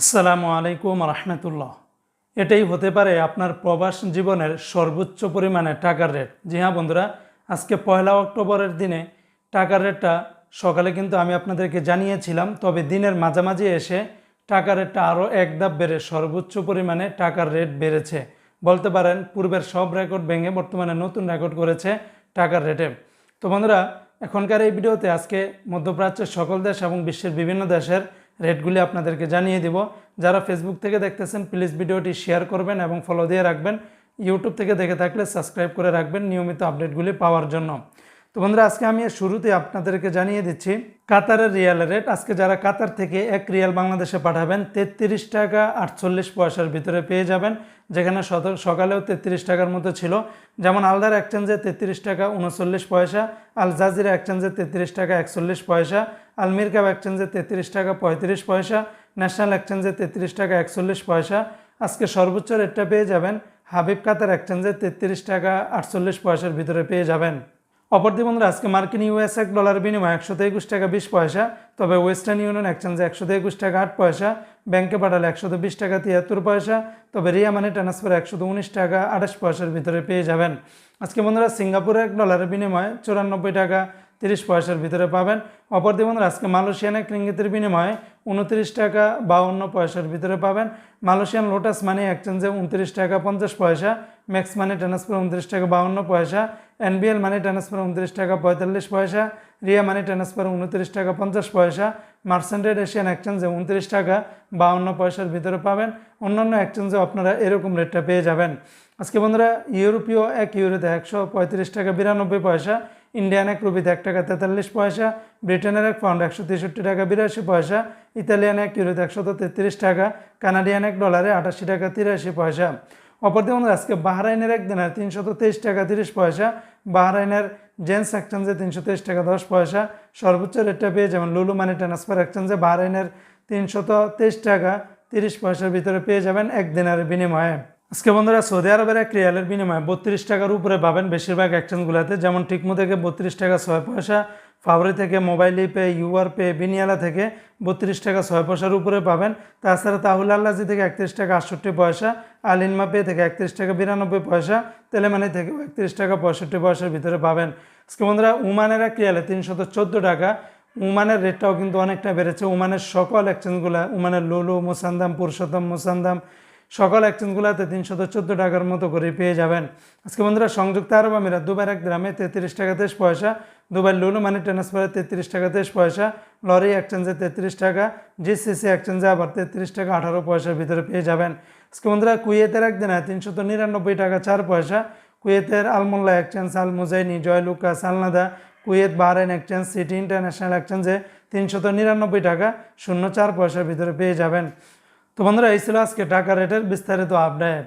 আসসালামু আলাইকুম রহমতুল্লাহ। এটাই হতে পারে আপনার প্রবাস জীবনের সর্বোচ্চ পরিমাণে টাকার রেট জি হ্যাঁ বন্ধুরা, আজকে পয়লা অক্টোবরের দিনে টাকার রেটটা সকালে কিন্তু আমি আপনাদেরকে জানিয়েছিলাম, তবে দিনের মাঝামাঝি এসে টাকার রেটটা আরও এক ধাপ বেড়ে সর্বোচ্চ পরিমাণে টাকার রেট বেড়েছে। বলতে পারেন, পূর্বের সব রেকর্ড ভেঙে বর্তমানে নতুন রেকর্ড করেছে টাকার রেটে তো বন্ধুরা, এখনকার এই ভিডিওতে আজকে মধ্যপ্রাচ্যের সকল দেশ এবং বিশ্বের বিভিন্ন দেশের রেটগুলি আপনাদেরকে জানিয়ে দিব। যারা ফেসবুক থেকে দেখতেছেন প্লিজ ভিডিওটি শেয়ার করবেন এবং ফলো দিয়ে রাখবেন। ইউটিউব থেকে দেখে থাকলে সাবস্ক্রাইব করে রাখবেন নিয়মিত আপডেটগুলি পাওয়ার জন্য। তো বন্ধুরা, আজকে আমি শুরুতে আপনাদেরকে জানিয়ে দিচ্ছি, কাতারের রিয়াল রেট। আজকে যারা কাতার থেকে এক রিয়াল বাংলাদেশে পাঠাবেন, তেত্রিশ টাকা আটচল্লিশ পয়সার ভিতরে পেয়ে যাবেন, যেখানে সকালেও তেত্রিশ টাকার মতো ছিল। যেমন আলদার এক্সচেঞ্জে তেত্রিশ টাকা উনচল্লিশ পয়সা, আল জাজিরা এক্সচেঞ্জে তেত্রিশ টাকা একচল্লিশ পয়সা, আল মিরকাব এক্সচেঞ্জে তেত্রিশ টাকা পঁয়ত্রিশ পয়সা, ন্যাশনাল এক্সচেঞ্জে তেত্রিশ টাকা একচল্লিশ পয়সা। আজকে সর্বোচ্চ রেটটা পেয়ে যাবেন, হাবিব কাতার এক্সচেঞ্জে তেত্রিশ টাকা আটচল্লিশ পয়সার ভিতরে পেয়ে যাবেন। অপরদি বন্ধুরা, আজকে মার্কিন ইউএস এক ডলার বিনিময় একশো একুশ টাকা বিশ পয়সা, তবে ওয়েস্টার্ন ইউনিয়ন এক্সচেঞ্জে একশো একুশ টাকা আট পয়সা, ব্যাংকে পাঠালে একশো বিশ টাকা তিয়াত্তর পয়সা, তবে রিয়া মানি ট্রান্সফার একশো উনিশ টাকা আঠাশ পয়সার ভিতরে পেয়ে যাবেন। আজকে বন্ধুরা, সিঙ্গাপুরে এক ডলারের বিনিময় চুরানব্বই টাকা তিরিশ পয়সার ভিতরে পাবেন। অপরদি বন্ধুরা, আজকে মালয়েশিয়ান এক রিঙ্গিতের বিনিময়ে উনত্রিশ টাকা বাউন্ন পয়সার ভিতরে পাবেন। মালয়েশিয়ান লোটাস মানি এক্সচেঞ্জে উনত্রিশ টাকা পঞ্চাশ পয়সা, ম্যাক্স মানি ট্রান্সফার উনত্রিশ টাকা বাউন্ন পয়সা, এনবিএল মানি ট্রান্সফার উনত্রিশ টাকা পঁয়তাল্লিশ পয়সা, রিয়া মানি ট্রান্সফার উনত্রিশ টাকা পঞ্চাশ পয়সা মার্সেন্টেড এশিয়ান এক্সচেঞ্জে উনত্রিশ টাকা বাউন্ন পয়সার ভিতরে পাবেন। অন্যান্য এক্সচেঞ্জেও আপনারা এরকম রেটটা পেয়ে যাবেন। আজকে বন্ধুরা, ইউরোপীয় এক ইউরোতে একশো পঁয়ত্রিশ টাকা বিরানব্বই পয়সা ইন্ডিয়ান এক রুপিতে এক টাকা তেতাল্লিশ পয়সা ব্রিটেনের এক পাউন্ড একশো তেষট্টি টাকা বিরাশি পয়সা ইতালিয়ান এক ইউরোতে একশত তেত্রিশ টাকা কানাডিয়ান এক ডলারে আটাশি টাকা তিরাশি পয়সা। অপরদিকে বন্ধুরা, আজকে বাহরাইনের এক দিনের তিনশত তেইশ টাকা তিরিশ পয়সা বাহরাইনের জেন্স এক্সচেঞ্জে তিনশো তেইশ টাকা দশ পয়সা। সর্বোচ্চ রেটটা পেয়ে যাবেন লুলু মানি ট্রান্সফার এক্সচেঞ্জে বাহরাইনের তিনশত তেইশ টাকা তিরিশ পয়সার ভিতরে পেয়ে যাবেন এক দিনের বিনিময়ে। আজকে বন্ধুরা সৌদি আরবের এক রিয়ালের বিনিময়ে বত্রিশ টাকার উপরে পাবেন বেশিরভাগ এক্সচেঞ্জগুলোতে যেমন টিকমো থেকে বত্রিশ টাকা ছয় পয়সা ফাবরি থেকে মোবাইল পে, ইউআর পে, বিনিয়ালা থেকে বত্রিশ টাকা ছয় পয়সার উপরে পাবেন। তাছাড়া তাহুল আল্লাজি থেকে একত্রিশ টাকা আটষট্টি পয়সা আলিনমা পে থেকে একত্রিশ টাকা বিরানব্বই পয়সা, তেলেমানি থেকে একত্রিশ টাকা পঁয়ষট্টি পয়সার ভিতরে পাবেন। আজকে বন্ধুরা উমানের এক রিয়ালে তিনশত চোদ্দ টাকা। উমানের রেটটাও কিন্তু অনেকটা বেড়েছে। উমানের সকল এক্সচেঞ্জগুলো উমানের লুলু, মুসান্দাম, পুরুষোত্তম, মুসান্দাম সকল এক্সচেঞ্জগুলোতে তিনশত চোদ্দ টাকার মতো করে পেয়ে যাবেন। আজকে বন্ধুরা, সংযুক্ত আরব আমিরাত দুবার এক গ্রামে তেত্রিশ টাকা তেইশ পয়সা দুবার লুলু মানি ট্রান্সফারে তেত্রিশ টাকা তেইশ পয়সা, লরি এক্সচেঞ্জে তেত্রিশ টাকা, জিসিসি এক্সচেঞ্জে আবার তেত্রিশ টাকা আঠারো পয়সার ভিতরে পেয়ে যাবেন। আজকে বন্ধুরা, কুয়েতের একদিনে তিনশত নিরানব্বই টাকা চার পয়সা, কুয়েতের Almulla exchange, Al Muzaini Joyalukkas সালনাদা Kuwait Bahrain exchange, city international এক্সচেঞ্জে তিনশত নিরানব্বই টাকা, শূন্য চার পয়সার ভিতরে পেয়ে যাবেন। তো বন্ধুরা এই ছিল আজকে টাকা রেটের বিস্তারিত আপডেট